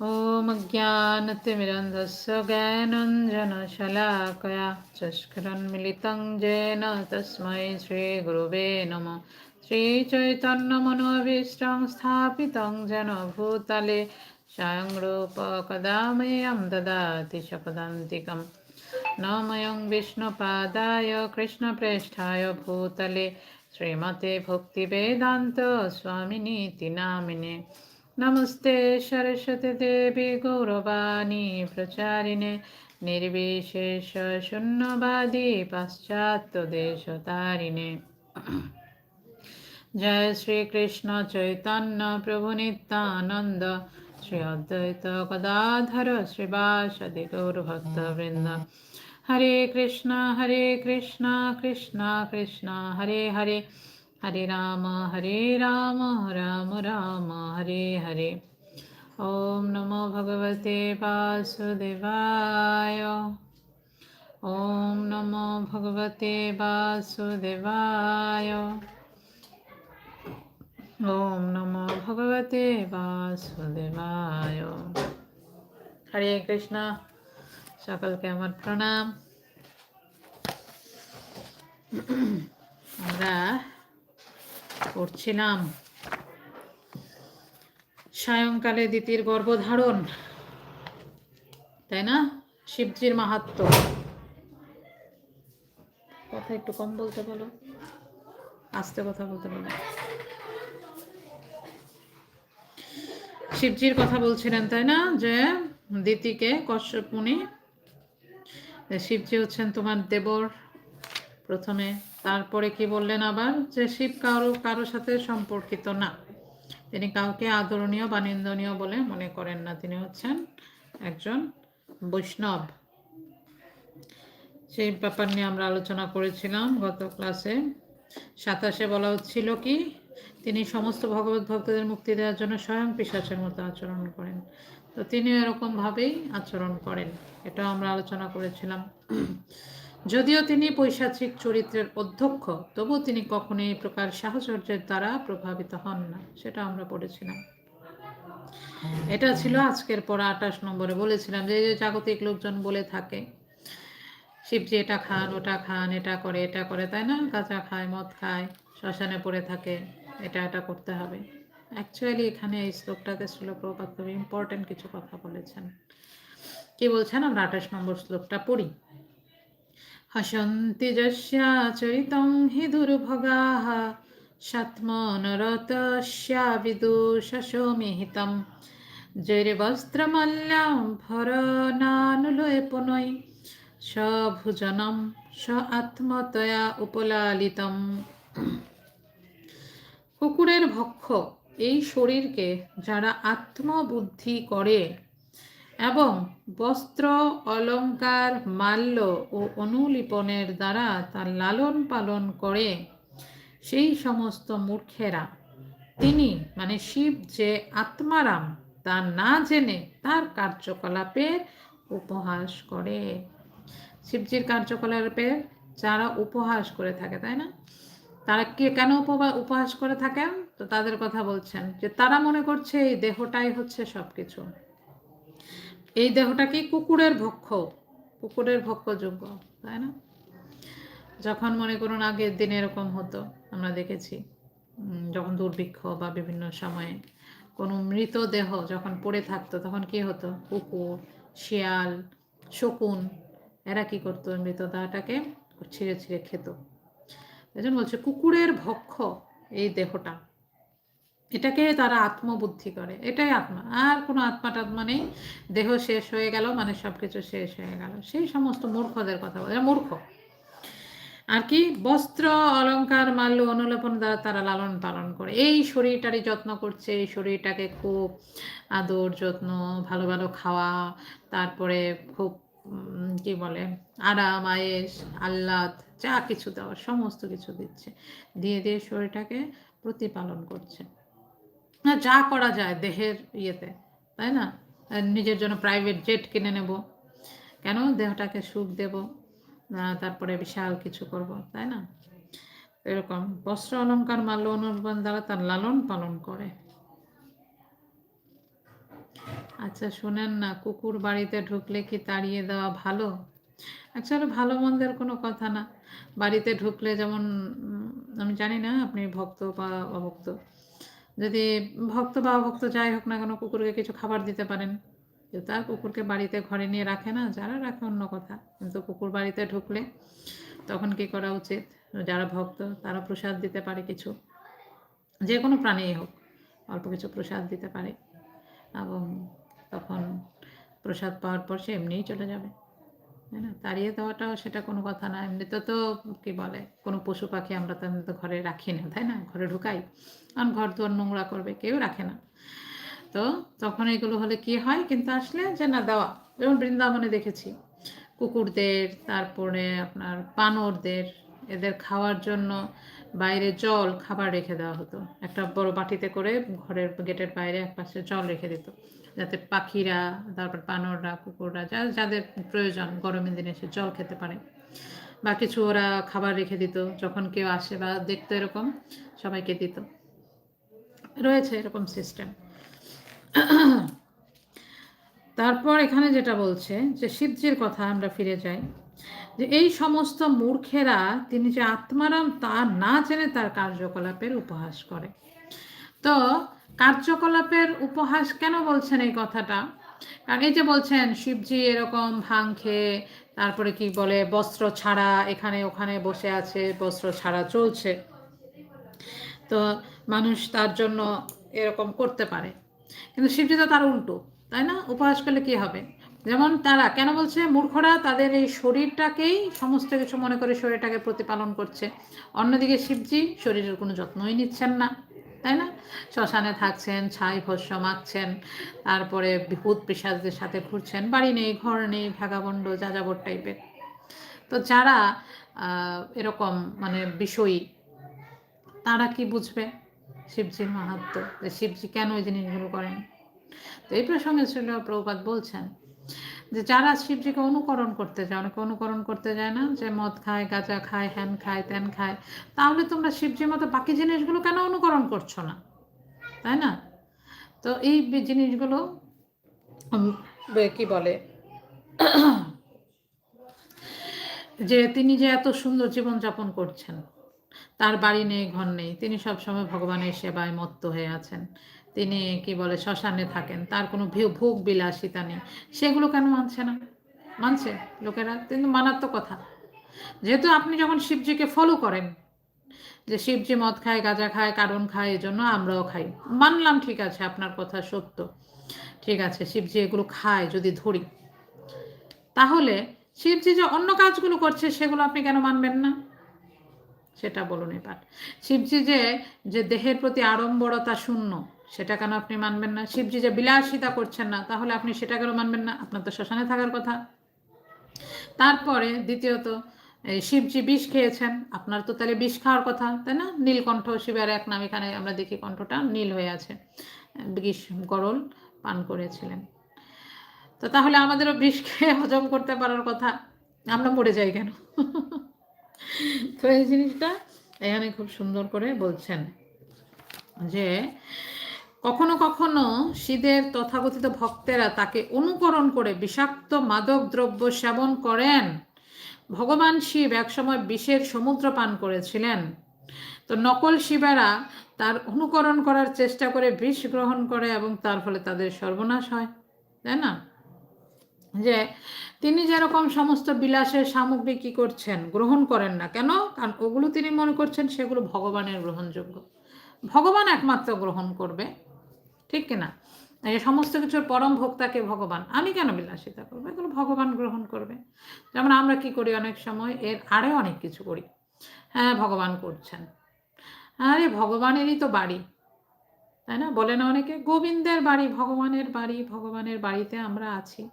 ॐ ज्ञानतिमिरन्धस्य ज्ञानञ्जनशलाकया चष्करन्मिलितं येन तस्मै श्रीगुरुवे नमः श्रीचैतन्यमनोभीष्टं स्थापितं जेन भूतले स्वयं रूपकदा मह्यं ददाति शपदान्तिकं नमयं विष्णुपादाय कृष्णप्रेष्ठाय भूतले श्रीमते भक्तिवेदान्त स्वामिनीति नामिने नमस्ते सरस्वती देवी गौरवाणी प्रचारिणे निर्विशेष शून्यवादी पाश्चात्यदेशतारिणे जय श्री कृष्ण चैतन्य प्रभु नित्यानंद श्री अद्वैत गदाधर श्रीवासदि गौरभक्तवृंद हरे कृष्ण हरे कृष्ण कृष्ण कृष्ण हरे हरे हरे राम हरे राम राम राम हरे हरे ॐ नमो भगवते वासुदेवाय ॐ नमो भगवते वासुदेवाय ॐ नमो भगवते वासुदेवाय হরে কৃষ্ণ সকলকে আমার প্রণাম আমরা করছিলাম। সায়ংকালে দিতির গর্ভধারণ, তাই না? শিবজির মাহাত্ম। কথা একটু কম বলতে বলো। আস্তে কথা বলতে বলো। শিবজির কথা বলছিলেন, তাই না? যে দিতিকে কশ্যপ মুনি শিবজি হচ্ছেন তোমার দেবর প্রথমে। তারপরে কি বললেন আবার? যে শিব কারও কারও সাথে সম্পর্কিত না। তিনি কাউকে আদরণীয় বা নিন্দনীয় বলে মনে করেন না। তিনি হচ্ছেন একজন বৈষ্ণব। সেই ব্যাপার নিয়ে আমরা আলোচনা করেছিলাম গত ক্লাসে। সাতাশে বলা হচ্ছিল কি, তিনি সমস্ত ভগবত ভক্তদের মুক্তি দেওয়ার জন্য স্বয়ং পিসাচের মতো আচরণ করেন। তো তিনি এরকমভাবেই আচরণ করেন। এটা আমরা আলোচনা করেছিলাম। যদিও তিনি পৈশাচিক চরিত্রের অধ্যক্ষ তবু তিনি কখনো এই প্রকার সাহচর্যের দ্বারা প্রভাবিত হন না, সেটা আমরা পড়েছিলাম। এটা ছিল আজকের পর আঠাশ নম্বরে। বলেছিলাম যে যে জাগতিক লোকজন বলে থাকে শিবজি এটা খান, ওটা খান, এটা করে এটা করে, তাই না? গাঁজা খায়, মদ খায়, শ্মশানে পড়ে থাকে, এটা এটা করতে হবে। অ্যাকচুয়ালি এখানে এই শ্লোকটাতে শ্লোক প্রপাত খুবই ইম্পর্টেন্ট কিছু কথা বলেছেন। কি বলছেন? আমরা আঠাশ নম্বর শ্লোকটা পড়ি। হসন্তি যস্যাচরিतं হি দুর্ভগাः শতমনরতস্যা বিদুষশোমিহিतं জৈর্বস্ত্রমল্যাं ভরনানুলেপনৈ সভুজনম স আত্মতয়া উপলালিতম কুকুরের ভক্ষ, এই শরীরকে যারা আত্মবুদ্ধি করে এবং বস্ত্র অলঙ্কার মাল্য ও অনুলিপনের দ্বারা তার লালন পালন করে সেই সমস্ত মূর্খেরা। তিনি মানে শিব যে আত্মারাম, তা না জেনে তার কার্যকলাপের উপহাস করে। শিবজির কার্যকলাপের যারা উপহাস করে থাকে, তাই না? তারা কে কেন উপহাস করে থাকেন? তো তাদের কথা বলছেন যে তারা মনে করছে এই দেহটাই হচ্ছে সবকিছু। এই দেহটা কি কুকুরের ভক্ষ, কুকুরের ভক্ষযোগ্য তাই না? যখন মনে করুন আগের দিন এরকম হতো, আমরা দেখেছি যখন দুর্ভিক্ষ বা বিভিন্ন সময়ে কোনো মৃতদেহ যখন পড়ে থাকতো, তখন কি হতো? কুকুর, শিয়াল, শকুন, এরা কি করতো? মৃতদেহটাকে ছিঁড়ে ছিঁড়ে খেত। এই জন্য বলছে কুকুরের ভক্ষ এই দেহটা। এটাকে তারা আত্মবুদ্ধি করে, এটাই আত্মা। আর কোনো আত্মা টাত্মা নেই, দেহ শেষ হয়ে গেল মানে সব কিছু শেষ হয়ে গেল। সেই সমস্ত মূর্খদের কথা বলে মূর্খ। আর কি? বস্ত্র অলঙ্কার মাল্য, অনুলেপন দ্বারা তারা লালন পালন করে। এই শরীরটারই যত্ন করছে, এই শরীরটাকে খুব আদর, যত্ন, ভালো ভালো খাওয়া, তারপরে খুব কি বলে, আরাম আয়েস আহ্লাদ, যা কিছু দেওয়া সমস্ত কিছু দিচ্ছে। দিয়ে দিয়ে শরীরটাকে প্রতিপালন করছে। যা করা যায় দেহের ইয়েতে, তাই না? নিজের জন্য প্রাইভেট জেট কিনে নেব। কেন? দেহটাকে সুখ দেব তারপরে বিশাল কিছু করব, তাই না? এরকম বস্ত্র অলঙ্কার মাল্য অনুর্বাণ দ্বারা তার লালন পালন করে। আচ্ছা শুনেন না, কুকুর বাড়িতে ঢুকলে কি তাড়িয়ে দেওয়া ভালো? অ্যাকচুয়ালি ভালো মন্দের কোনো কথা না। বাড়িতে ঢুকলে যেমন আমি জানি না আপনি ভক্ত বা অভক্ত। যদি ভক্ত বা অভক্ত যাই হোক না কেন কুকুরকে কিছু খাবার দিতে পারেন। কেউ তার কুকুরকে বাড়িতে ঘরে নিয়ে রাখে না, যারা রাখে অন্য কথা। কিন্তু কুকুর বাড়িতে ঢুকলে তখন কি করা উচিত? যারা ভক্ত, তারা প্রসাদ দিতে পারে কিছু। যে কোনো প্রাণীই হোক, অল্প কিছু প্রসাদ দিতে পারে। এবং তখন প্রসাদ পাওয়ার পর সে এমনিই চলে যাবে। না? তাড়িয়ে দেওয়াটাও সেটা কোনো কথা না। এমনিতে তো কি বলে, কোনো পশু পাখি আমরা তো এমনিতে ঘরে রাখি না, তাই না? ঘরে ঢুকাই। কারণ ঘর দুয়ার নোংরা করবে, কেউ রাখে না। তো তখন এগুলো হলে কি হয়? কিন্তু আসলে যে না, দেওয়া। যেমন বৃন্দাবনে দেখেছি, কুকুরদের, তারপরে আপনার বানরদের, এদের খাওয়ার জন্য বাইরে জল, খাবার রেখে দেওয়া হতো। একটা বড় বাটিতে করে ঘরের গেটের বাইরে এক পাশে জল রেখে দিত। যাতে পাখিরা, তারপর বানররা, কুকুররা, যা, যাদের প্রয়োজন, গরমের দিনে এসে জল খেতে পারে। বা কিছু ওরা খাবার রেখে দিত, যখন কেউ আসে বা দেখতো এরকম, সবাইকে দিত। রয়েছে এরকম সিস্টেম তারপর এখানে যেটা বলছে, যে শিবজির কথা আমরা ফিরে যাই, যে এই সমস্ত মূর্খেরা, তিনি যে আত্মারাম তা না জেনে তার কার্যকলাপের উপহাস করে। তো কার্যকলাপের উপহাস কেন বলছেন এই কথাটা? কারণ এই যে বলছেন, শিবজি এরকম ভাং খেয়ে তারপরে কি বলে, বস্ত্র ছাড়া এখানে ওখানে বসে আছে, বস্ত্র ছাড়া চলছে। তো মানুষ তার জন্য এরকম করতে পারে। কিন্তু শিবজি তো তার উল্টো, তাই না? উপহাস করলে কি হবে? যেমন তারা কেন বলছে, মূর্খরা তাদের এই শরীরটাকেই, সমস্ত কিছু মনে করে শরীরটাকে প্রতিপালন করছে। অন্যদিকে শিবজি শরীরের কোনো যত্নই নিচ্ছেন না। তাই না? শ্মশানে থাকছেন, ছাই ভস্য মাখছেন, তারপরে ভূত পিসাজদের সাথে ঘুরছেন, বাড়ি নেই, ঘর নেই, ভাগাবন্ড, যাযাবর টাইপের। তো যারা এরকম মানে বিষয়ী, তারা কি বুঝবে শিবজির মাহাত্ম যে শিবজি কেন এই জিনিসগুলো করেন? তো এই প্রসঙ্গে ছিল প্রভুপাত বলছেন যে যারা শিবজিকে অনুকরণ করতে যায় অনেকে অনুকরণ করতে যায় না, যে মদ খায়, গাঁজা খায়, হ্যান খায়, ত্যান খায়, তাহলে তোমরা শিবজির মতো বাকি জিনিসগুলো কেন অনুকরণ করছ না? তাই না? তো এই জিনিসগুলো কি বলে? যে তিনি যে এত সুন্দর জীবনযাপন করছেন, তার বাড়ি নেই, ঘর নেই, তিনি সবসময় ভগবানের সেবায় মত্ত হয়ে আছেন। তিনি কি বলে শ্মশানে থাকেন, তার কোনো ভোগ বিলাসিতা নেই। সেগুলো কেন মানছে না? মানছে লোকেরা, কিন্তু মানার তো কথা। যেহেতু আপনি যখন শিবজিকে ফলো করেন, যে শিবজি মদ খায়, গাঁজা খায়, কারণ খায়, এজন্য আমরাও খাই। মানলাম ঠিক আছে, আপনার কথা সত্য। ঠিক আছে, শিবজি এগুলো খায় যদি ধরি। তাহলে শিবজি যে অন্য কাজগুলো করছে, সেগুলো আপনি কেন মানবেন না? সেটা বলুন এবার। শিবজি যে যে দেহের প্রতি আড়ম্বরতা শূন্য সেটা কেন আপনি মানবেন না? শিবজি যে বিলাসিতা করছেন না, তাহলে আপনি সেটা কেন মানবেন না? আপনার তো শ্মশানে থাকার কথা। তারপরে দ্বিতীয়ত শিবজি বিষ খেয়েছেন, আপনার তো তাহলে বিষ খাওয়ার কথা, তাই না? নীলকণ্ঠ শিবের এক নাম এখানে আমরা দেখি কণ্ঠটা নীল হয়ে আছে। বিষ গরল পান করেছিলেন। তো তাহলে আমাদেরও বিষ খেয়ে হজম করতে পারার কথা, আমরা মরে যাই কেন? তো এই জিনিসটা এখানে খুব সুন্দর করে বলছেন যে কখনো কখনো শীদের তথাকথিত ভক্তেরা তাকে অনুকরণ করে বিষাক্ত মাদক দ্রব্য সেবন করেন। ভগবান শিব একসময় বিষের সমুদ্র পান করেছিলেন। তো নকল শিবেরা তার অনুকরণ করার চেষ্টা করে বিষ গ্রহণ করে এবং তার ফলে তাদের সর্বনাশ হয়, তাই না? যে তিনি যেরকম সমস্ত বিলাসের সামগ্রী কি করছেন, গ্রহণ করেন না কেন? কারণ ওগুলো তিনি মনে করছেন সেগুলো ভগবানের গ্রহণযোগ্য। ভগবান একমাত্র গ্রহণ করবে। ঠিক কিনা? এই সমস্ত কিছুর পরম ভোক্তাকে ভগবান। আমি কেন বিলাসিতা করব? এগুলো ভগবান গ্রহণ করবে। যেমন আমরা কি করি অনেক সময়? এর আরও অনেক কিছু করি। হ্যাঁ ভগবান করছেন। আরে, ভগবানেরই তো বাড়ি। তাই না? বলে না অনেকে, গোবিন্দের বাড়ি, ভগবানের বাড়ি, ভগবানের বাড়িতে আমরা আছি।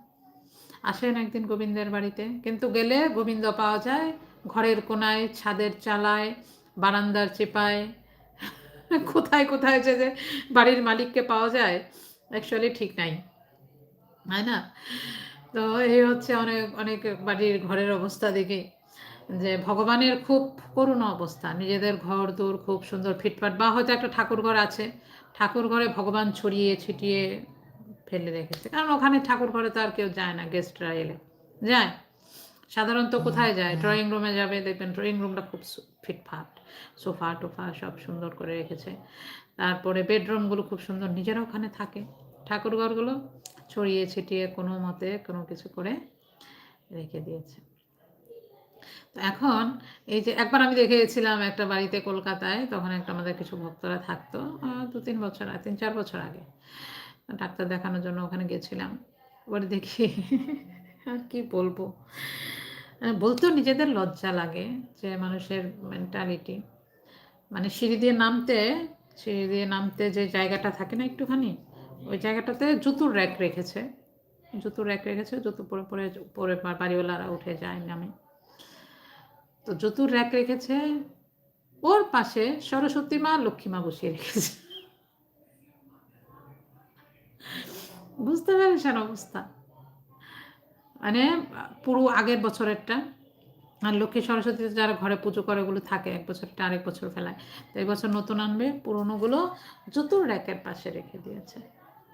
আসেন একদিন গোবিন্দের বাড়িতে। কিন্তু গেলে গোবিন্দ পাওয়া যায়, ঘরের কোনায়, ছাদের চালায়, বারান্দার চেপায় কোথায় কোথায় যে যে বাড়ির মালিককে পাওয়া যায় অ্যাকচুয়ালি ঠিক নাই। তাই না? তো এই হচ্ছে অনেক অনেক বাড়ির ঘরের অবস্থা দেখি যে ভগবানের খুব করুণ অবস্থা। নিজেদের ঘর, দূর খুব সুন্দর, ফিটফাট। বা হয়তো একটা ঠাকুর ঘর আছে, ঠাকুর ঘরে ভগবান ছড়িয়ে ছিটিয়ে ফেলে রেখেছে। কারণ ওখানে ঠাকুর ঘরে তো আর কেউ যায় না গেস্টরা এলে। যায়। সাধারণত কোথায় যায়? ড্রয়িং রুমে যাবে, দেখবেন ড্রয়িং রুমটা খুব ফিটফাট। সোফা টোফা সব সুন্দর করে রেখেছে। তারপরে বেডরুমগুলো খুব সুন্দর নিজেরা ওখানে থাকে। ঠাকুর ঘরগুলো ছড়িয়ে ছিটিয়ে কোনো মতে কোনো কিছু করে রেখে দিয়েছে। তো এখন এই যে একবার আমি দেখে গেছিলাম একটা বাড়িতে কলকাতায়, তখন একটা আমাদের কিছু ভক্তরা থাকতো দু তিন বছর, তিন চার বছর আগে। ডাক্তার দেখানোর জন্য ওখানে গেছিলাম। এবারে দেখি, আর কি বলব? বলতেও নিজেদের লজ্জা লাগে যে মানুষের মেন্টালিটি মানে সিঁড়ি দিয়ে নামতে, সিঁড়ি দিয়ে নামতে যে জায়গাটা থাকে না একটুখানি, ওই জায়গাটাতে জুতোর র্যাক রেখেছে। জুতোর র্যাক রেখেছে, জুতো পরে পরে পরে বাড়িওয়ালারা উঠে যায় নামে। তো জুতোর র্যাক রেখেছে, ওর পাশে সরস্বতী মা লক্ষ্মী মা বসিয়ে রেখেছে। বুঝতে পেরেছেন অবস্থা? মানে পুরো আগের বছরেরটা। আর লক্ষ্মী সরস্বতী যারা ঘরে পুজো করে ওগুলো থাকে এক বছরটা আরেক বছর ফেলায়। তো এই বছর নতুন আনবে, পুরোনোগুলো জুতোর র্যাকের পাশে রেখে দিয়েছে।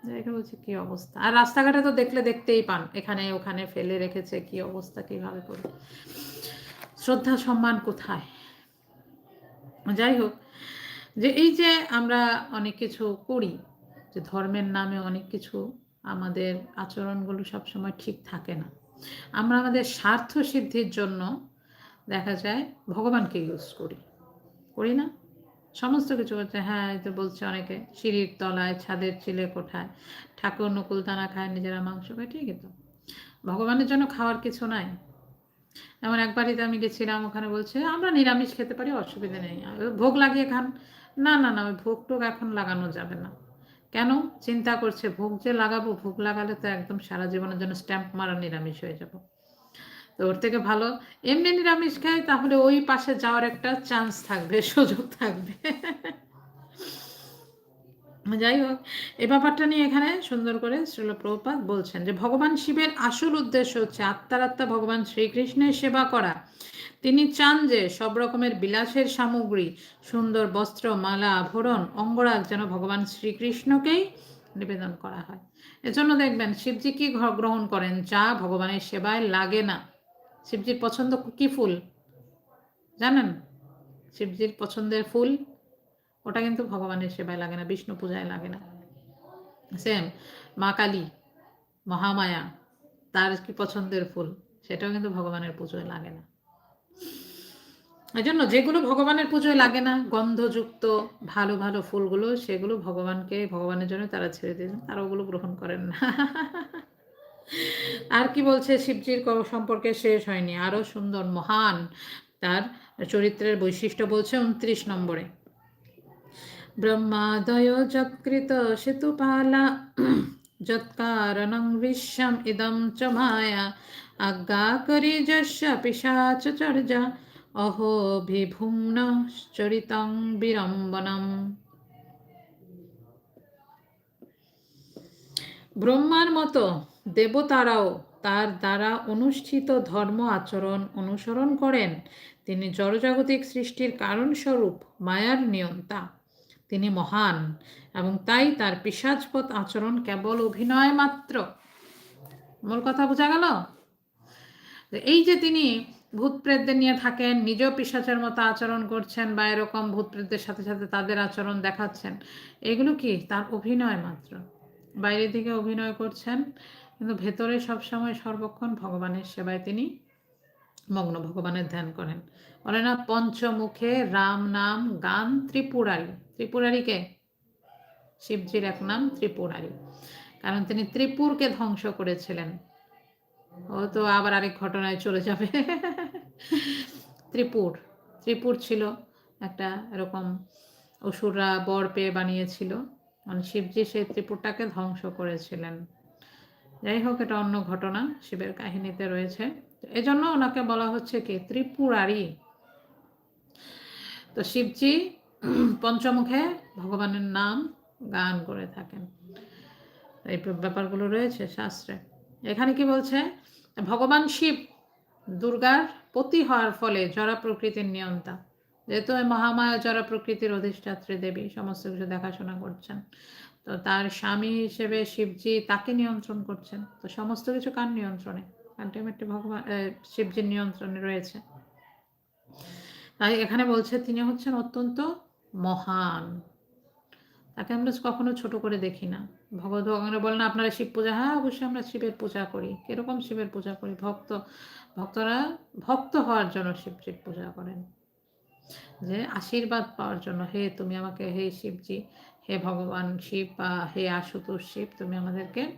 দেখে বলছি, কী অবস্থা? আর রাস্তাঘাটে তো দেখলে দেখতেই পান, এখানে ওখানে ফেলে রেখেছে, কি অবস্থা, কীভাবে করে শ্রদ্ধা, সম্মান কোথায়? যাই হোক, যে এই যে আমরা অনেক কিছু করি, যে ধর্মের নামে অনেক কিছু আমাদের আচরণগুলো সবসময় ঠিক থাকে না। আমরা আমাদের স্বার্থ সিদ্ধির জন্য দেখা যায় ভগবানকে ইউজ করি। করি না? সমস্ত কিছু করছে হ্যাঁ এই তো বলছে অনেকে, সিঁড়ির তলায়, ছাদের চিলে কোঠায়, ঠাকুর নকুল দানা খায়, নিজেরা মাংস খায়, ঠিকই তো। ভগবানের জন্য খাওয়ার কিছু নাই। এমন একবারই আমি গেছিলাম, ওখানে বলছে, আমরা নিরামিষ খেতে পারি, অসুবিধা নেই। ভোগ লাগিয়ে খান। না না না ভোগ টোগ এখন লাগানো যাবে না। কেন? চিন্তা করছে, ভোগ যে লাগাবো, ভোগ লাগালে তো একদম সারা জীবনের জন্য স্ট্যাম্প মারা নিরামিষ হয়ে যাব। তো ওর থেকে ভালো, এমনি নিরামিষ খাই, তাহলে ওই পাশে যাওয়ার একটা চান্স থাকবে, সুযোগ থাকবে। যাই হোক এই ব্যাপারটা নিয়ে এখানে সুন্দর করে শ্রীল প্রভুপাত বলছেন যে, ভগবান শিবের আসল উদ্দেশ্য হচ্ছে আত্মার আত্মা ভগবান শ্রীকৃষ্ণের সেবা করা। তিনি চান যে সব রকমের বিলাসের সামগ্রী, সুন্দর বস্ত্র, মালা, আভরণ, অঙ্গরাগ যেন ভগবান শ্রীকৃষ্ণকেই নিবেদন করা হয়। এজন্য দেখবেন শিবজি কি গ্রহণ করেন? যা ভগবানের সেবায় লাগে না। শিবজির পছন্দ কি ফুল? জানেন? শিবজির পছন্দের ফুল, ওটা কিন্তু ভগবানের সেবায় লাগে না, বিষ্ণু পূজায় লাগে না। সেম, মা কালী, মহামায়া, তার কি পছন্দের ফুল, সেটাও কিন্তু ভগবানের পুজোয় লাগে না। এই জন্য যেগুলো ভগবানের পুজোয় লাগে না, গন্ধযুক্ত, ভালো ভালো ফুলগুলো, সেগুলো ভগবানকে, ভগবানের জন্য তারা ছেড়ে দিয়েছেন তারা ওগুলো গ্রহণ করেন না। আর কি বলছে, শিবজির সম্পর্কে শেষ হয়নি, আরও সুন্দর, মহান। তার চরিত্রের বৈশিষ্ট্য বলছে উনত্রিশ নম্বরে। ব্রহ্মাদয় যৎকৃত সেতুপালা, যৎকারণং বিশ্বম ইদম চ মায়া আজ্ঞাকরি যস্য পিশাচ চর্যা। অহো বিভুম্ন চরিতং বিড়ম্বনম ব্রহ্মার মতো দেবতারাও তার দ্বারা অনুষ্ঠিত ধর্ম আচরণ অনুসরণ করেন। তিনি জড়জাগতিক সৃষ্টির কারণস্বরূপ মায়ার নিয়ন্তা। তিনি মহান এবং তাই তার পিসাজপথ আচরণ কেবল অভিনয় মাত্র। মূল কথা বোঝা গেল? এই যে তিনি ভূত প্রেতদের নিয়ে থাকেন, নিজেও পিসাচের মতো আচরণ করছেন বা এরকম ভূত প্রেতদের সাথে সাথে তাদের আচরণ দেখাচ্ছেন। এগুলো কি? তার অভিনয় মাত্র। বাইরে থেকে অভিনয় করছেন, কিন্তু ভেতরে সবসময় সর্বক্ষণ ভগবানের সেবায় তিনি মগ্ন, ভগবানের ধ্যান করেন। বলে না, পঞ্চমুখে রাম নাম গান ত্রিপুরারি। ত্রিপুরারিকে শিবজির এক নাম ত্রিপুরারি। কারণ তিনি ত্রিপুরকে ধ্বংস করেছিলেন। ও তো আবার আরেক ঘটনায় চলে যাবে। ত্রিপুর ত্রিপুর ছিল একটা এরকম অসুররা বর পেয়ে বানিয়েছিল। মানে শিবজি সেই ত্রিপুরটাকে ধ্বংস করেছিলেন। যাই হোক, এটা অন্য ঘটনা, শিবের কাহিনীতে রয়েছে। এজন্য ওনাকে বলা হচ্ছে কি, ত্রিপুরারি। তো শিবজি পঞ্চমুখে ভগবানের নাম গান করে থাকেন। এই ব্যাপারগুলো রয়েছে শাস্ত্রে। এখানে কি বলছে? ভগবান শিব দুর্গার পতি হওয়ার ফলে জরা প্রকৃতির নিয়ন্তা। যেহেতু মহামায়া জরা প্রকৃতির অধিষ্ঠাত্রী দেবী, সমস্ত কিছু দেখাশোনা করছেন। তো তার স্বামী হিসেবে শিবজি তাকে নিয়ন্ত্রণ করছেন। তো সমস্ত কিছু কার নিয়ন্ত্রণে? আলটিমেটলি ভগবান শিবজির নিয়ন্ত্রণে রয়েছে। তাই এখানে বলছে, তিনি হচ্ছেন অত্যন্ত মহান। তাকে আমরা কখনো ছোট করে দেখি না। ভগবত ভগবান বলেন, আপনারা শিব পূজা? হ্যাঁ অবশ্যই আমরা শিবের পূজা করি। কীরকম শিবের পূজা করি? ভক্ত, ভক্তরা ভক্ত হওয়ার জন্য শিবজির পূজা করেন। যে আশীর্বাদ পাওয়ার জন্য, হে, তুমি আমাকে, হে শিবজি, হে ভগবান শিব বা হে আশুতোষ শিব, তুমি আমাদেরকে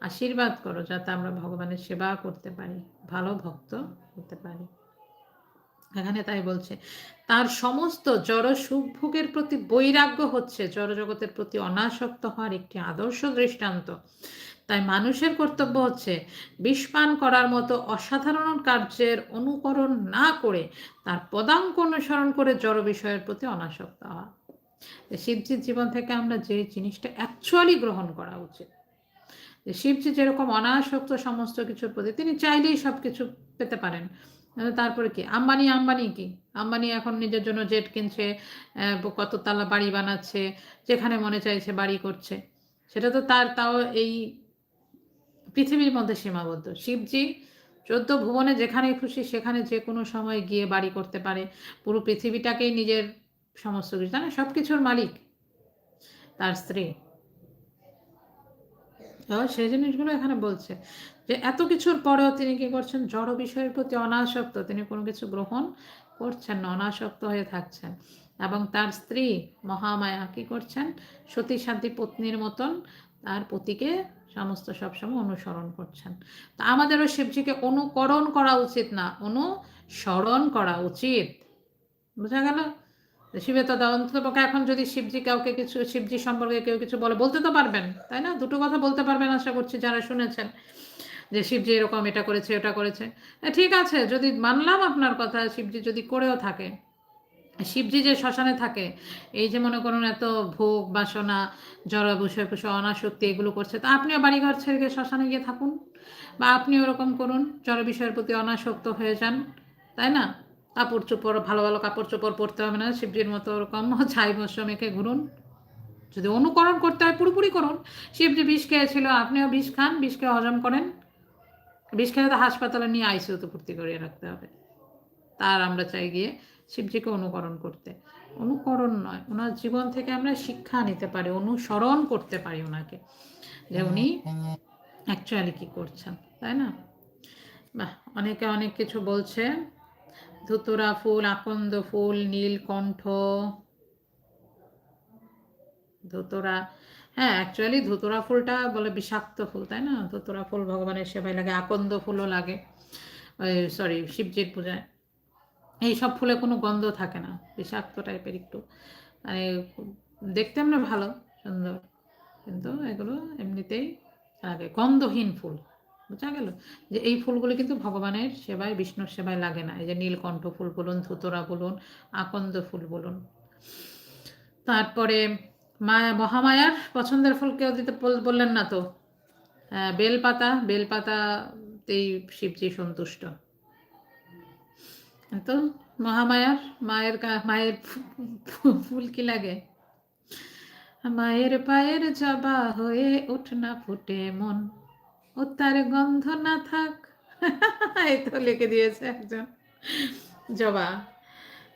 আশীর্বাদ করো যাতে আমরা ভগবানের সেবা করতে পারি, ভালো ভক্ত হতে পারি। এখানে তাই বলছে। তার সমস্ত জড় সুখভোগের প্রতি বৈরাগ্য হচ্ছে জড় জগতের প্রতি অনাসক্ত হওয়ার একটি আদর্শ দৃষ্টান্ত। তাই মানুষের কর্তব্য হচ্ছে বিষপান করার মতো অসাধারণ কার্যের অনুকরণ না করে তার পদাঙ্ক অনুসরণ করে জড় বিষয়ের প্রতি অনাসক্ত হওয়া। শিবজির জীবন থেকে আমরা যে জিনিসটা অ্যাকচুয়ালি গ্রহণ করা উচিত। শিবজি যেরকম অনাসক্ত সমস্ত কিছুর প্রতি, তিনি চাইলেই সব কিছু পেতে পারেন। তারপরে কি? আম্বানি আম্বানি কি? আম্বানি এখন নিজের জন্য জেট কিনছে কত তালা বাড়ি বানাচ্ছে, যেখানে মনে চাইছে বাড়ি করছে। সেটা তো তার, তাও এই পৃথিবীর মধ্যে সীমাবদ্ধ। শিবজি চোদ্দ ভুবনে যেখানে খুশি, সেখানে যে কোনো সময় গিয়ে বাড়ি করতে পারে। পুরো পৃথিবীটাকেই নিজের সমস্ত কিছু জানে সব কিছুর মালিক তার স্ত্রী। তো সেই জিনিসগুলো এখানে বলছে যে এত কিছুর পরেও তিনি কি করছেন? জড় বিষয়ের প্রতি অনাসক্ত। তিনি কোনো কিছু গ্রহণ করছেন না, অনাসক্ত হয়ে থাকছেন। এবং তার স্ত্রী মহামায়া কি করছেন? সতী শান্তি পত্নীর মতন তার পতিকে সমস্ত সবসময় অনুসরণ করছেন। তা আমাদেরও শিবজিকে অনুকরণ করা উচিত না, অনুসরণ করা উচিত। বোঝা গেল? শিবের তো অন্তত পক্ষে এখন যদি শিবজি কাউকে কিছু, শিবজি সম্পর্কে কেউ কিছু বলে, বলতে তো পারবেন, তাই না? দুটো কথা বলতে পারবেন আশা করছি যারা শুনেছেন, যে শিবজি এরকম এটা করেছে, ওটা করেছে। ঠিক আছে, যদি মানলাম আপনার কথা, শিবজি যদি করেও থাকে, শিবজি যে শ্মশানে থাকে, এই যে মনে করুন এত ভোগ, বাসনা জড় বসে বসে অনাসক্তি এগুলো করছে, তা আপনিও বাড়িঘর ছেড়ে গিয়ে শ্মশানে গিয়ে থাকুন, বা আপনি ওরকম করুন জড় বিষয়ের প্রতি অনাসক্ত হয়ে যান, তাই না? কাপড় চোপড় ভালো ভালো কাপড় চোপড় পরতে হবে না শিবজির মতো ওরকম ছাই ভস্য মেখে ঘুরুন। যদি অনুকরণ করতে হয় পুরোপুরি করুন। শিবজি বিষ খেয়েছিল আপনিও বিষ খান বিষ খেয়ে হজম করেন। বিষ খেলে তো হাসপাতালে নিয়ে আইসিউতে ভর্তি করিয়ে রাখতে হবে। তার আমরা চাই গিয়ে শিবজিকে অনুকরণ করতে। অনুকরণ নয় ওনার জীবন থেকে আমরা শিক্ষা নিতে পারি অনুসরণ করতে পারি ওনাকে যে উনি অ্যাকচুয়ালি কি করছেন তাই না? বাহ অনেকে অনেক কিছু বলছে। ধুতুরা ফুল, আকন্দ ফুল নীলকণ্ঠ ধুতুরা হ্যাঁ অ্যাকচুয়ালি ধুতুরা ফুলটা বলে বিষাক্ত ফুল, তাই না? ধুতুরা ফুল ভগবানের সেবায় লাগে, আকন্দ ফুলও লাগে। সরি শিবজির পূজায়। এই সব ফুলে কোনো গন্ধ থাকে না, বিষাক্ত টাইপের একটু। মানে দেখতে আমরা ভালো, সুন্দর। কিন্তু এগুলো এমনিতেই লাগে। গন্ধহীন ফুল। বোঝা গেল? যে এই ফুলগুলো কিন্তু ভগবানের সেবায়, বিষ্ণুর সেবায় লাগে না। এই যে নীলকণ্ঠ ফুল বলুন, ধুতরা বলুন, আকন্দ ফুল বলুন। তারপরে মায়া মহামায়ার পছন্দের ফুল কেউ দিতে বললেন না তো? বেলপাতা, বেলপাতাতেই শিবজি সন্তুষ্ট। তো মহামায়ার, মায়ের মায়ের ফুল কি লাগে? মায়ের পায়ের জবা হয়ে উঠ না ফুটে মন। ও তার গন্ধ না থাক। এই তো লিখে দিয়েছে একজন। জবা।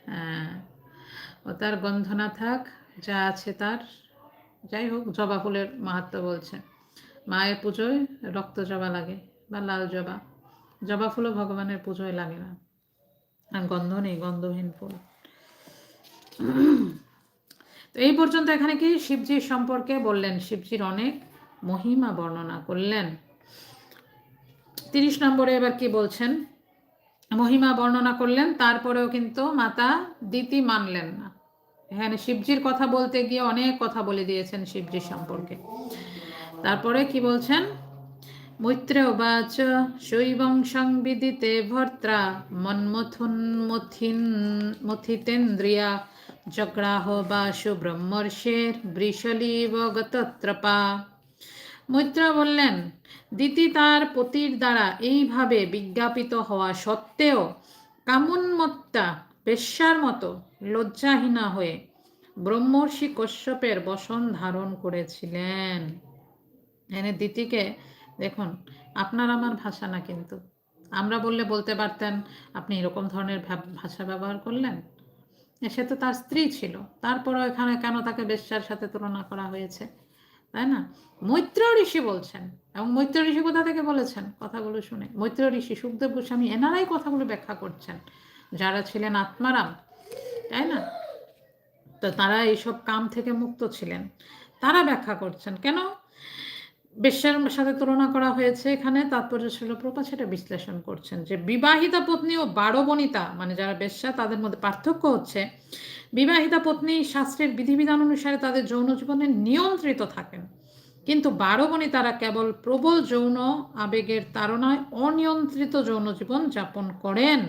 হ্যাঁ। ও তার গন্ধ না থাক, যা আছে তার। যাই হোক, জবা ফুলের মাহাত্ম বলছে। মায়ের পুজোয় রক্ত জবা লাগে বা লাল জবা। জবা ফুলও ভগবানের পুজোয় লাগে না। আর গন্ধ নেই, গন্ধহীন ফুল। তো এই পর্যন্ত এখানে কি শিবজির সম্পর্কে বললেন? শিবজির অনেক মহিমা বর্ণনা করলেন। তিরিশ নম্বরে এবার কি বলছেন? মহিমা বর্ণনা করলেন, তারপরেও কিন্তু মাতা দিতি মানলেন না। এখানে শিবজির কথা বলতে গিয়ে অনেক কথা বলে দিয়েছেন শিবজির সম্পর্কে। তারপরে কি বলছেন? মৈত্র বাচ শৈবং সংবিদিতে ভর্ত্রা মন্মথুন মথিন মথিতেন্দ্রিয়া জগ্রাহ বাসু ব্রহ্মর্ষের বৃষলীব গতত্রপা। মৈত্র বললেন দিতি তার পতির দ্বারা এইভাবে বিজ্ঞাপিত হওয়া সত্ত্বেও কামুন্মত্তা বেশ্যার মতো লজ্জাহীনা হয়ে ব্রহ্মর্ষি কশ্যপের বসন ধারণ করেছিলেন। এনে দিতিকে, দেখুন, আপনার আমার ভাষা না কিন্তু। আমরা বললে বলতে পারতেন, আপনি এরকম ধরনের ভাষা ব্যবহার করলেন? সে তো তার স্ত্রী ছিল। তারপরও এখানে কেন তাকে বেশ্যার সাথে তুলনা করা হয়েছে? তাই না? মৈত্র ঋষি বলছেন এবং মৈত্র ঋষি কোথা থেকে বলেছেন? কথাগুলো শুনে। মৈত্র ঋষি সুখদেব গোস্বামী এনারাই কথাগুলো ব্যাখ্যা করছেন। যারা ছিলেন আত্মারাম, তাই না? তো তারা এইসব কাম থেকে মুক্ত ছিলেন। তারা ব্যাখ্যা করছেন। কেন? বেশ্যার সাথে তুলনা করা হয়েছে এখানে, তাৎপর্য ছিল প্রপা সেটা বিশ্লেষণ করছেন যে বিবাহিতা পত্নী ও বারো বনিতা মানে যারা বেশ্যা, তাদের মধ্যে পার্থক্য হচ্ছে, বিবাহিতা পত্নী শাস্ত্রের বিধিবিধান অনুসারে তাদের যৌন জীবনে নিয়ন্ত্রিত থাকেন, কিন্তু বারো বনি তারা কেবল প্রবল যৌন আবেগের তাড়নায় অনিয়ন্ত্রিত যৌন জীবন যাপন করেন।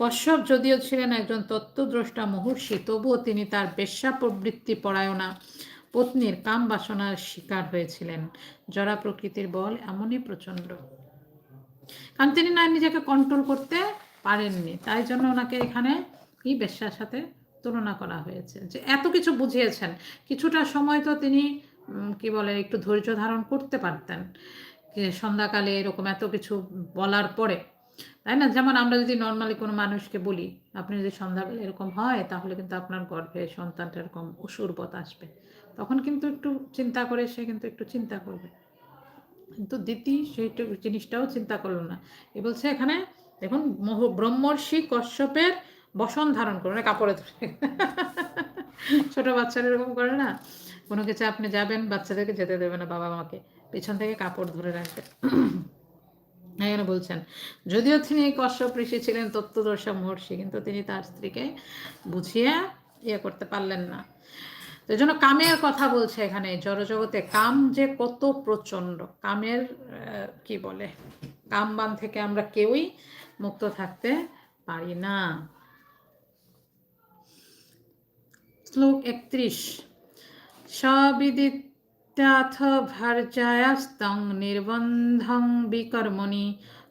কশ্যপ যদিও ছিলেন একজন তত্ত্বদ্রষ্টা মহর্ষি, তবুও তিনি তার বেশ্যা প্রবৃত্তি পরায়ণা। পত্নীর কাম বাসনার শিকার হয়েছিলেন। জরা প্রকৃতির বল এমনই প্রচণ্ড কারণ তিনি না নিজেকে কন্ট্রোল করতে পারেননি, তাই জন্য ওনাকে এখানে কি বেশ্যার সাথে তুলনা করা হয়েছে। যে এত কিছু বুঝিয়েছেন, কিছুটা সময় তো তিনি কি বলে, একটু ধৈর্য ধারণ করতে পারতেন। সন্ধ্যাকালে এরকম এত কিছু বলার পরে, তাই না? যেমন আমরা যদি নর্মালি কোনো মানুষকে বলি, আপনি যদি সন্ধ্যাবেলা এরকম হয়, তাহলে কিন্তু আপনার গর্ভে সন্তানটা এরকম অসুরবত আসবে। তখন কিন্তু একটু চিন্তা করে, সে কিন্তু একটু চিন্তা করবে। কিন্তু দিতি সেই জিনিসটাও চিন্তা করল না। এ বলছে এখানে, দেখুন ব্রহ্মর্ষি কশ্যপের বসন ধারণ করুন না কাপড়ে ধরে। ছোট বাচ্চারা এরকম করে না? কোনো কিছু আপনি যাবেন, বাচ্চাদেরকে যেতে দেবে না বাবা মাকে। পেছন থেকে কাপড় ধরে রাখবে। এখানে বলছেন, যদিও তিনি কশ্যপ ঋষি ছিলেন তত্ত্বদর্শা মহর্ষি, কিন্তু তিনি তার স্ত্রীকে বুঝিয়ে ইয়ে করতে পারলেন না। এই জন্য কামের কথা বলছে এখানে জড়জগতে। কাম যে কত প্রচণ্ড কামের কি বলে? কামবান থেকে আমরা কেউই মুক্ত থাকতে পারি না। শ্লোক একত্রিশ। সবিদিত্যাথ ভার্যায়াস্তং নির্বন্ধং বিকর্মণি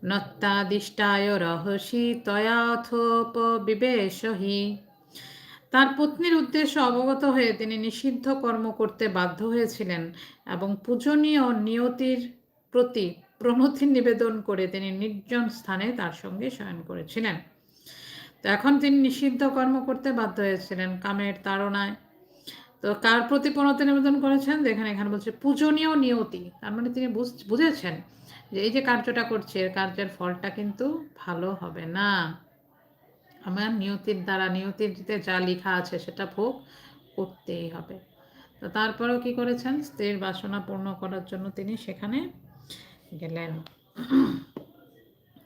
নত্তাদিষ্টায় রহসি তয়াথোপবিবেশ হি তার পত্নীর উদ্দেশ্য অবগত হয়ে তিনি নিষিদ্ধ কর্ম করতে বাধ্য হয়েছিলেন এবং পূজনীয় নিয়তির প্রতি প্রণতি নিবেদন করে তিনি নির্জন স্থানে তার সঙ্গে শয়ন করেছিলেন। তো এখন তিনি নিষিদ্ধ কর্ম করতে বাধ্য হয়েছিলেন কামের তাড়নায়। তো কার প্রতি প্রণতি নিবেদন করেছেন? দেখেন এখানে বলছে পূজনীয় নিয়তি। তার মানে তিনি বুঝ- বুঝেছেন যে এই যে কার্যটা করছে, এর কার্যের ফলটা কিন্তু ভালো হবে না। আমার নিয়তির দ্বারা নিয়তিতে যা লেখা আছে সেটা ভোগ করতেই হবে। তো তারপরেও কি করেছেন? স্ত্রীর বাসনা পূর্ণ করার জন্য তিনি সেখানে গেলেন।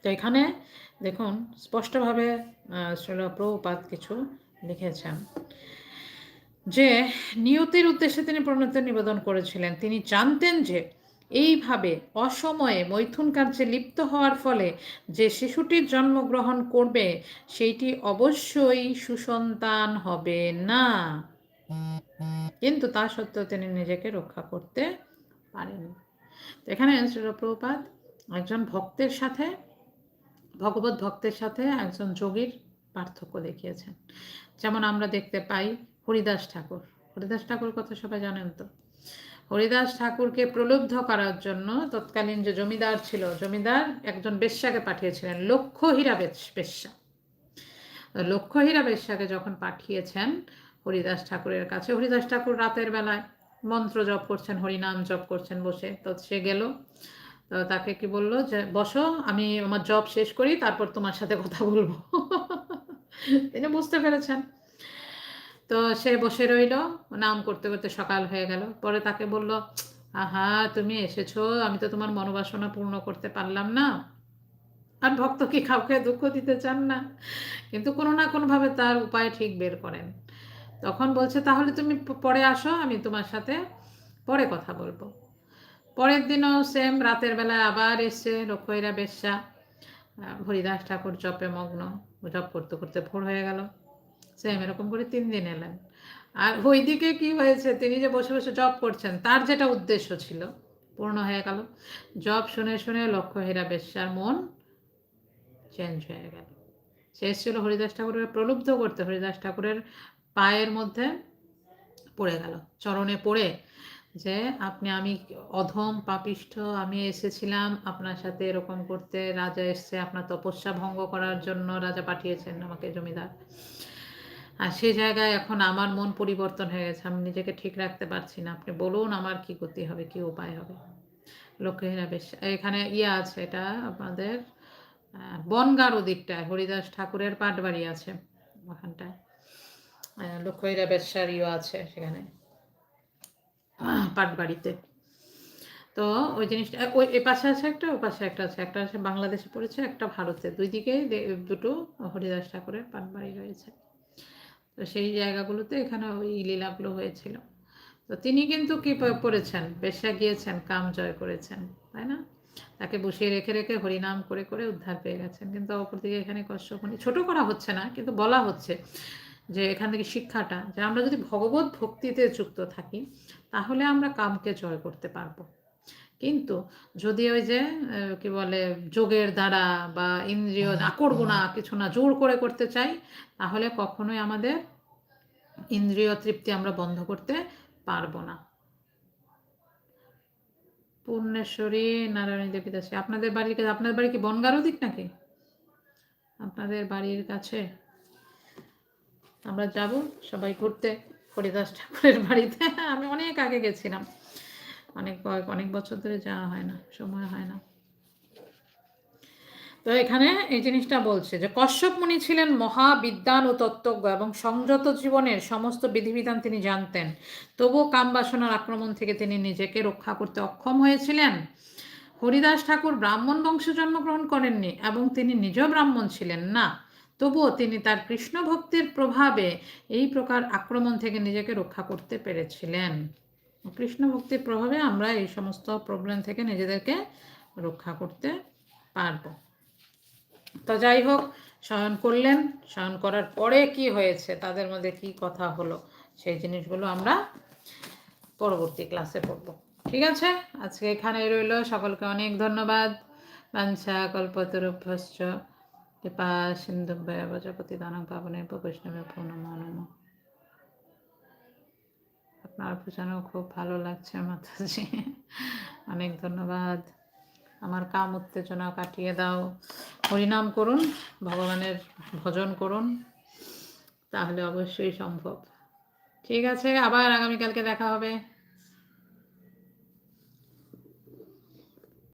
তো এখানে দেখুন, স্পষ্টভাবে শ্রীল প্রভুপাত কিছু লিখেছেন। যে, নিয়তির উদ্দেশ্যে তিনি প্রণতি নিবেদন করেছিলেন। তিনি জানতেন যে এইভাবে অসময়ে মৈথুন কার্যে লিপ্ত হওয়ার ফলে যে শিশুটির জন্মগ্রহণ করবে, সেইটি অবশ্যই সুসন্তান হবে না। কিন্তু তা সত্ত্বেও তিনি নিজেকে রক্ষা করতে পারেন এখানে শ্রীপ্রপাত একজন ভক্তের সাথে, ভগবত ভক্তের সাথে একজন যোগীর পার্থক্য দেখিয়েছেন। যেমন আমরা দেখতে পাই হরিদাস ঠাকুর। হরিদাস ঠাকুর কথা সবাই জানেন তো? হরিদাস ঠাকুরকে প্রলুব্ধ করার জন্য তৎকালীন যে জমিদার ছিল, জমিদার একজন বেশ্যাকে পাঠিয়েছিলেন লক্ষ হীরা বেশ- বেশ্যা। লক্ষ হীরা বেশ্যাকে যখন পাঠিয়েছেন হরিদাস ঠাকুরের কাছে, হরিদাস ঠাকুর রাতের বেলায় মন্ত্র জপ করছেন, হরিনাম জপ করছেন বসে, তো সে গেল। তো তাকে কি বলল যে, বসো, আমি আমার জব শেষ করি, তারপর তোমার সাথে কথা বলব। তিনি বুঝতে পেরেছেন। তো সে বসে রইল, নাম করতে করতে সকাল হয়ে গেল। পরে তাকে বলল, আহা, তুমি এসেছ, আমি তো তোমার মনোবাসনা পূর্ণ করতে পারলাম না। আর ভক্ত কি কাউকে দুঃখ দিতে চান না? কিন্তু কোনো না কোনোভাবে তার উপায় ঠিক বের করেন। তখন বলছে, তাহলে তুমি পরে আসো, আমি তোমার সাথে পরে কথা বলব। পরের দিনও সেম রাতের বেলায় আবার এসছে লক্ষ্যইরা বেশ্যা। হরিদাস ঠাকুর জপে মগ্ন। জপ করতে করতে ভোর হয়ে গেল। সেম এরকম করে তিন দিন এলেন। আর ওইদিকে কি হয়েছে, তিনি যে বসে বসে জব করছেন, তার যেটা উদ্দেশ্য ছিল, পূর্ণ হয়ে গেল। জব শুনে শুনে লক্ষ্য হীরা বেশ্যার মন চেঞ্জ হয়ে গেল। সে এসেছিল হরিদাস ঠাকুরের, প্রলুব্ধ করতে হরিদাস ঠাকুরের পায়ের মধ্যে পড়ে গেল। চরণে পড়ে যে, আপনি, আমি অধম, পাপিষ্ঠ, আমি এসেছিলাম আপনার সাথে এরকম করতে। রাজা এসছে আপনার তপস্যা ভঙ্গ করার জন্য, রাজা পাঠিয়েছেন আমাকে জমিদার। আর সেই জায়গায় এখন আমার মন পরিবর্তন হয়ে গেছে, আমি নিজেকে ঠিক রাখতে পারছি না। আপনি বলুন আমার কি গতি হবে, কি উপায় হবে? লক্ষ্মীরা বেশ, এখানে ইয়ে আছে, এটা আপনাদের বনগাঁর দিকটায় হরিদাস ঠাকুরের পাটবাড়ি আছে ওখানটায়। লক্ষ্মীরা বেশ্যার ইয়ে আছে সেখানে, পাটবাড়িতে। তো ওই জিনিসটা ওই এ পাশে আছে একটা ও পাশে একটা আছে একটা আছে বাংলাদেশে পড়েছে, একটা ভারতে। দুই দিকে দুটো হরিদাস ঠাকুরের পাটবাড়ি রয়েছে। তো সেই জায়গাগুলোতে এখানে ওই লীলাগুলো হয়েছিল। তো তিনি কিন্তু কি করেছেন বেশ্যা গিয়েছেন, কাম জয় করেছেন, তাই না? তাকে বসিয়ে রেখে রেখে হরিনাম করে করে উদ্ধার পেয়ে গেছেন। কিন্তু অপরদিকে এখানে কশ্যপনি ছোট করা হচ্ছে না, কিন্তু বলা হচ্ছে যে এখান থেকে শিক্ষাটা, যে আমরা যদি ভগবত ভক্তিতে যুক্ত থাকি, তাহলে আমরা কামকে জয় করতে পারব। কিন্তু যদি ওই যে কি বলে যোগের দ্বারা বা ইন্দ্রিয় না করব না কিছু না জোর করে করতে চাই তাহলে কখনোই আমাদের ইন্দ্রিয় তৃপ্তি আমরা বন্ধ করতে পারব না। পূর্ণেশ্বরী নারায়ণী দেবী দাসী আপনাদের বাড়ির কাছে আপনাদের বাড়ি কি বনগাঁর দিক নাকি? আপনাদের বাড়ির কাছে। আমরা যাব সবাই ঘুরতে হরিদাস ঠাকুরের বাড়িতে। আমি অনেক আগে গেছিলাম। অনেক অনেক বছর ধরে যাওয়া হয় না, সময় হয় না। তো এখানে এই জিনিসটা বলছে যে, কশ্যপ মুনি ছিলেন মহাবিদ্যান ও তত্ত্বজ্ঞ এবং সংযত জীবনের সমস্ত বিধিবিধান তিনি জানতেন। তবুও কাম বাসনার আক্রমণ থেকে তিনি নিজেকে রক্ষা করতে অক্ষম হয়েছিলেন। হরিদাস ঠাকুর ব্রাহ্মণ বংশে জন্মগ্রহণ করেননি এবং তিনি নিজেও ব্রাহ্মণ ছিলেন না। তবুও তিনি তার কৃষ্ণ ভক্তির প্রভাবে এই প্রকার আক্রমণ থেকে নিজেকে রক্ষা করতে পেরেছিলেন। কৃষ্ণ ভক্তির প্রভাবে আমরা এই সমস্ত প্রবলেম থেকে নিজেদেরকে রক্ষা করতে পারব। তো যাই হোক, শয়ন করলেন। শয়ন করার পরে কি হয়েছে? তাদের মধ্যে কি কথা হলো? সেই জিনিসগুলো আমরা পরবর্তী ক্লাসে পড়ব। ঠিক আছে? আজকে এখানে রইল। সকলকে অনেক ধন্যবাদ। বাঞ্ছা কল্পতরুভ্যশ্চ কৃপা সিন্ধুভ্যয় প্রজাপতি দানং পাবনে বৈষ্ণবে পূর্ণমানম আপনার পূজানো খুব ভালো লাগছে মাতাজি। অনেক ধন্যবাদ। আমার কাম উত্তেজনা কাটিয়ে দাও। হরিনাম করুন, ভগবানের ভজন করুন, তাহলে অবশ্যই সম্ভব। ঠিক আছে, আবার আগামীকালকে দেখা হবে।